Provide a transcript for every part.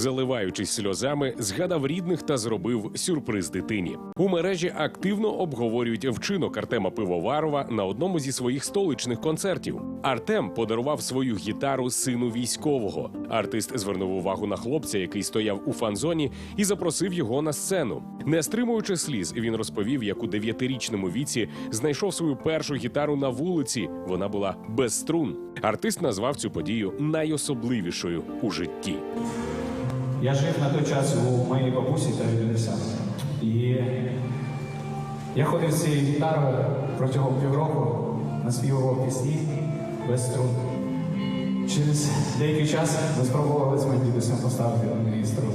Заливаючись сльозами, згадав рідних та зробив сюрприз дитині. У мережі активно обговорюють вчинок Артема Пивоварова на одному зі своїх столичних концертів. Артем подарував свою гітару сину військового. Артист звернув увагу на хлопця, який стояв у фан-зоні, і запросив його на сцену. Не стримуючи сліз, він розповів, як у дев'ятирічному віці знайшов свою першу гітару на вулиці. Вона була без струн. Артист назвав цю подію найособливішою у житті. Я жив на той час у моїй бабусі та дідуся. І я ходив з цією гітарою протягом півроку, наспівував пісні без струн. Через деякий час ми спробували з моїм дідусем поставити на мені струн.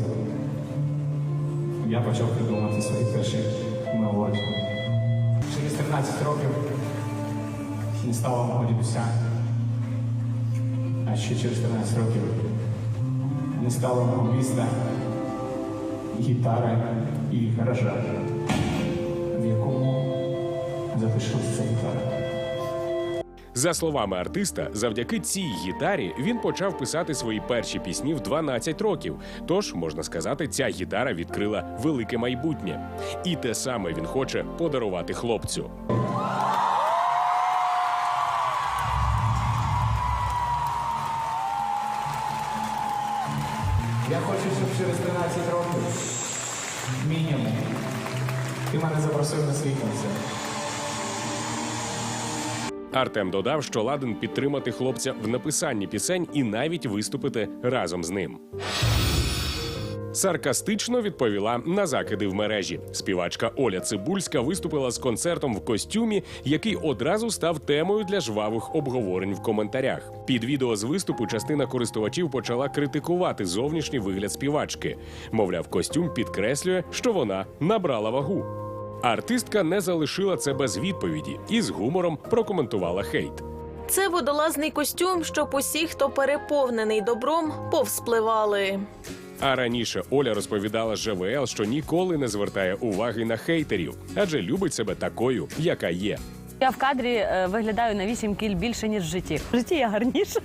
Я почав придумати свої перші мелодії. Через 13 років не стало мого дідуся. А ще через 13 років не стало мого міста, гітари і гаража, в якому залишилася гітара. За словами артиста, завдяки цій гітарі він почав писати свої перші пісні в 12 років. Тож, можна сказати, ця гітара відкрила велике майбутнє. І те саме він хоче подарувати хлопцю. Я хочу, щоб через 13 років мінімум ти мене запросив на свій концерт. Артем додав, що ладен підтримати хлопця в написанні пісень і навіть виступити разом з ним. Саркастично відповіла на закиди в мережі. Співачка Оля Цибульська виступила з концертом в костюмі, який одразу став темою для жвавих обговорень в коментарях. Під відео з виступу частина користувачів почала критикувати зовнішній вигляд співачки. Мовляв, костюм підкреслює, що вона набрала вагу. Артистка не залишила це без відповіді і з гумором прокоментувала хейт. Це водолазний костюм, щоб усі, хто переповнений добром, повспливали. А раніше Оля розповідала ЖВЛ, що ніколи не звертає уваги на хейтерів, адже любить себе такою, яка є. Я в кадрі е, виглядаю на 8 кіль більше, ніж в житті. В житті я гарніша.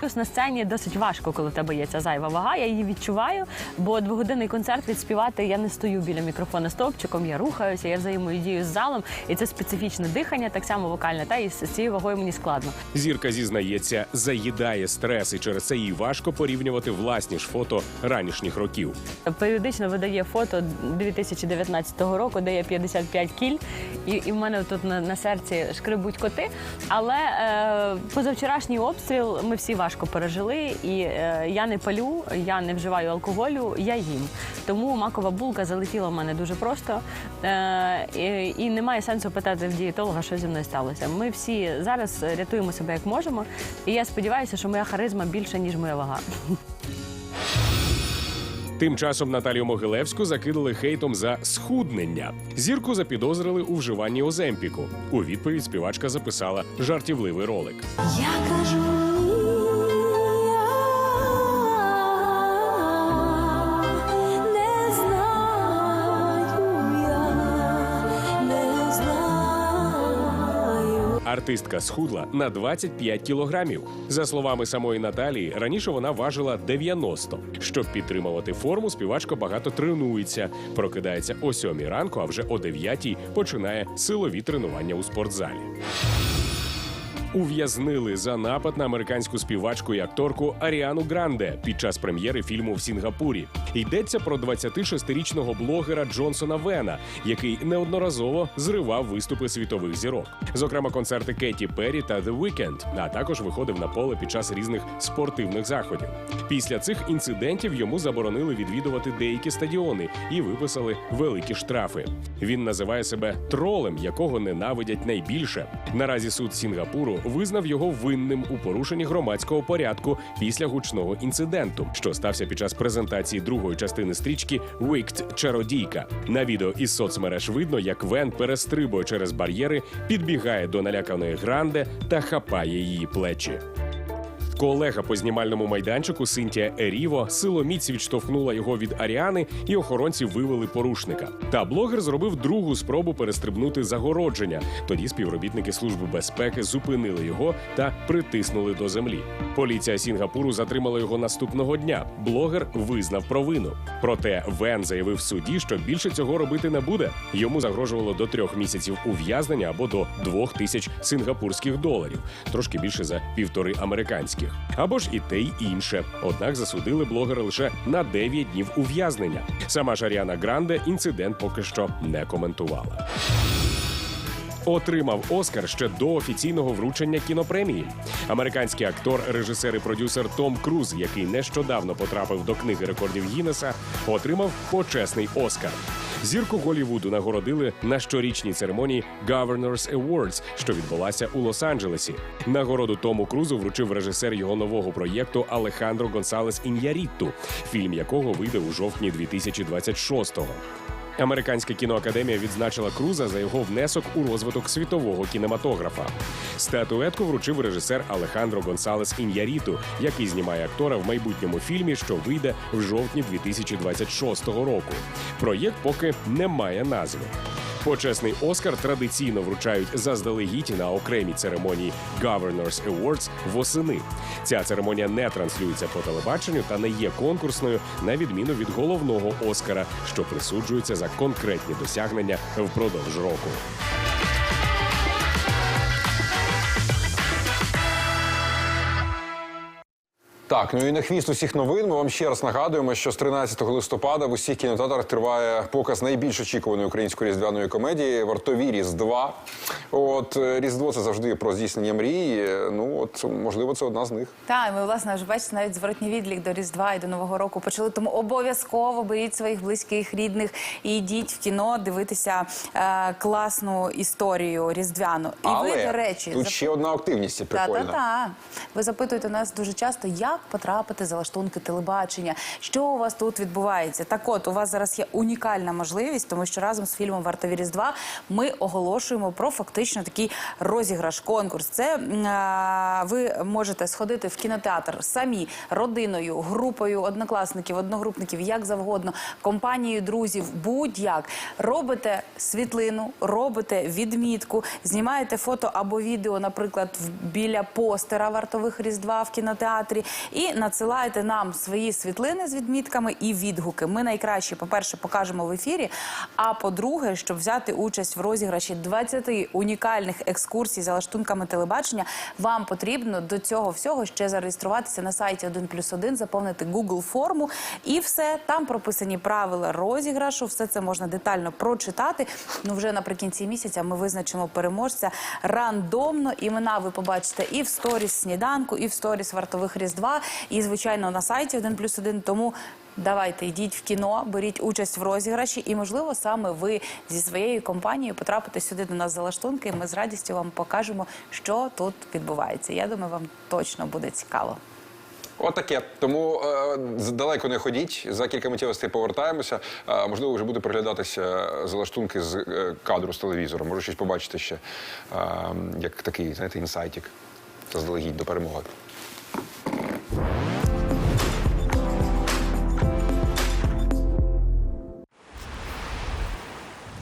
Плюс на сцені досить важко, коли в тебе є ця зайва вага. Я її відчуваю, бо двогодинний концерт відспівати я не стою біля мікрофона стовпчиком, я рухаюся, я взаємодію з залом, і це специфічне дихання, так само вокальне. Та і з цією вагою мені складно. Зірка зізнається, заїдає стрес, і через це їй важко порівнювати власні ж фото ранішніх років. Періодично видає фото 2019 року, де я 55 кіль, і, і в мене тут на, на серці шкребуть коти. Але е, позавчорашній обстріл ми всі важко пережили, і е, я не палю, я не вживаю алкоголю, я їм. Тому макова булка залетіла в мене дуже просто. Е, і, і немає сенсу питати в дієтолога, що зі мною сталося. Ми всі зараз рятуємо себе як можемо. І я сподіваюся, що моя харизма більша, ніж моя вага. Тим часом Наталію Могилевську закидали хейтом за схуднення. Зірку запідозрили у вживанні оземпіку. У відповідь співачка записала жартівливий ролик. Я кажу, Артистка схудла на 25 кілограмів. За словами самої Наталії, раніше вона важила 90. Щоб підтримувати форму, співачка багато тренується. Прокидається о 7 ранку, а вже о 9 починає силові тренування у спортзалі. Ув'язнили за напад на американську співачку і акторку Аріану Гранде під час прем'єри фільму в Сінгапурі. Йдеться про 26-річного блогера Джонсона Вена, який неодноразово зривав виступи світових зірок, зокрема концерти Кеті Перрі та The Weeknd, а також виходив на поле під час різних спортивних заходів. Після цих інцидентів йому заборонили відвідувати деякі стадіони і виписали великі штрафи. Він називає себе тролем, якого ненавидять найбільше. Наразі суд Сінгапуру визнав його винним у порушенні громадського порядку після гучного інциденту, що стався під час презентації другої частини стрічки Wicked Чародійка. На відео із соцмереж видно, як Вен перестрибує через бар'єри, підбігає до наляканої гранде та хапає її плечі. Колега по знімальному майданчику Синтія Еріво силоміць відштовхнула його від Аріани, і охоронці вивели порушника. Та блогер зробив другу спробу перестрибнути загородження. Тоді співробітники служби безпеки зупинили його та притиснули до землі. Поліція Сінгапуру затримала його наступного дня. Блогер визнав провину. Проте Вен заявив в суді, що більше цього робити не буде. Йому загрожувало до трьох місяців ув'язнення або до двох тисяч сингапурських доларів, трошки більше за півтори американських, або ж і те, й інше. Однак засудили блогера лише на 9 днів ув'язнення. Сама ж Аріана Гранде інцидент поки що не коментувала. Отримав Оскар ще до офіційного вручення кінопремії. Американський актор, режисер і продюсер Том Круз, який нещодавно потрапив до книги рекордів Гіннеса, отримав почесний Оскар. Зірку Голівуду нагородили на щорічній церемонії Governors Awards, що відбулася у Лос-Анджелесі. Нагороду Тому Крузу вручив режисер його нового проєкту Алехандро Гонсалес Ін'ярітту, фільм якого вийде у жовтні 2026-го. Американська кіноакадемія відзначила Круза за його внесок у розвиток світового кінематографа. Статуетку вручив режисер Алехандро Гонсалес Ін'яріту, який знімає актора в майбутньому фільмі, що вийде в жовтні 2026 року. Проєкт поки не має назви. Почесний Оскар традиційно вручають заздалегідь на окремій церемонії Governors Awards восени. Ця церемонія не транслюється по телебаченню та не є конкурсною, на відміну від головного Оскара, що присуджується за конкретні досягнення впродовж року. Так, ну і на хвіст усіх новин. Ми вам ще раз нагадуємо, що з 13 листопада в усіх кінотеатрах триває показ найбільш очікуваної української різдвяної комедії Вартові Різдва. От е, Різдво це завжди про здійснення мрії. Ну от можливо, це одна з них. Так, ми власне вже бачите, навіть зворотній відлік до Різдва і до Нового року почали. Тому обов'язково беріть своїх близьких, рідних і йдіть в кіно дивитися е, класну історію різдвяну. І Але ви, до речі, тут зап- ще одна активність та, та, та. Ви запитуєте нас дуже часто, як потрапити за лаштунки телебачення, що у вас тут відбувається. Так от, у вас зараз є унікальна можливість, тому що разом з фільмом Вартові Різдва ми оголошуємо про фактично такий розіграш, конкурс. Це ви можете сходити в кінотеатр самі, родиною, групою однокласників, одногрупників, як завгодно, компанією друзів, будь-як. Робите світлину, робите відмітку, знімаєте фото або відео, наприклад, біля постера вартових різдва в кінотеатрі, і надсилаєте нам свої світлини з відмітками і відгуки. Ми найкраще, по-перше, покажемо в ефірі. А по-друге, щоб взяти участь в розіграші 20 унікальних екскурсій за лаштунками телебачення, вам потрібно до цього всього ще зареєструватися на сайті 1 плюс 1, заповнити Google форму і все. Там прописані правила розіграшу. Все це можна детально прочитати. Ну вже наприкінці місяця ми визначимо переможця рандомно. Імена ви побачите і в сторіс сніданку, і в сторіс вартових різдва, і звичайно на сайті 1 плюс 1. Тому. Давайте йдіть в кіно, беріть участь в розіграші, і можливо саме ви зі своєю компанією потрапите сюди до нас за лаштунки. і Ми з радістю вам покажемо, що тут відбувається. Я думаю, вам точно буде цікаво. Отаке. Тому е, далеко не ходіть. За кілька миттєвостей повертаємося. Е, можливо, вже буде приглядатися залаштунки з е, кадру з телевізора. Може, щось побачити ще е, як такий, знаєте, інсайтик заздалегідь до перемоги.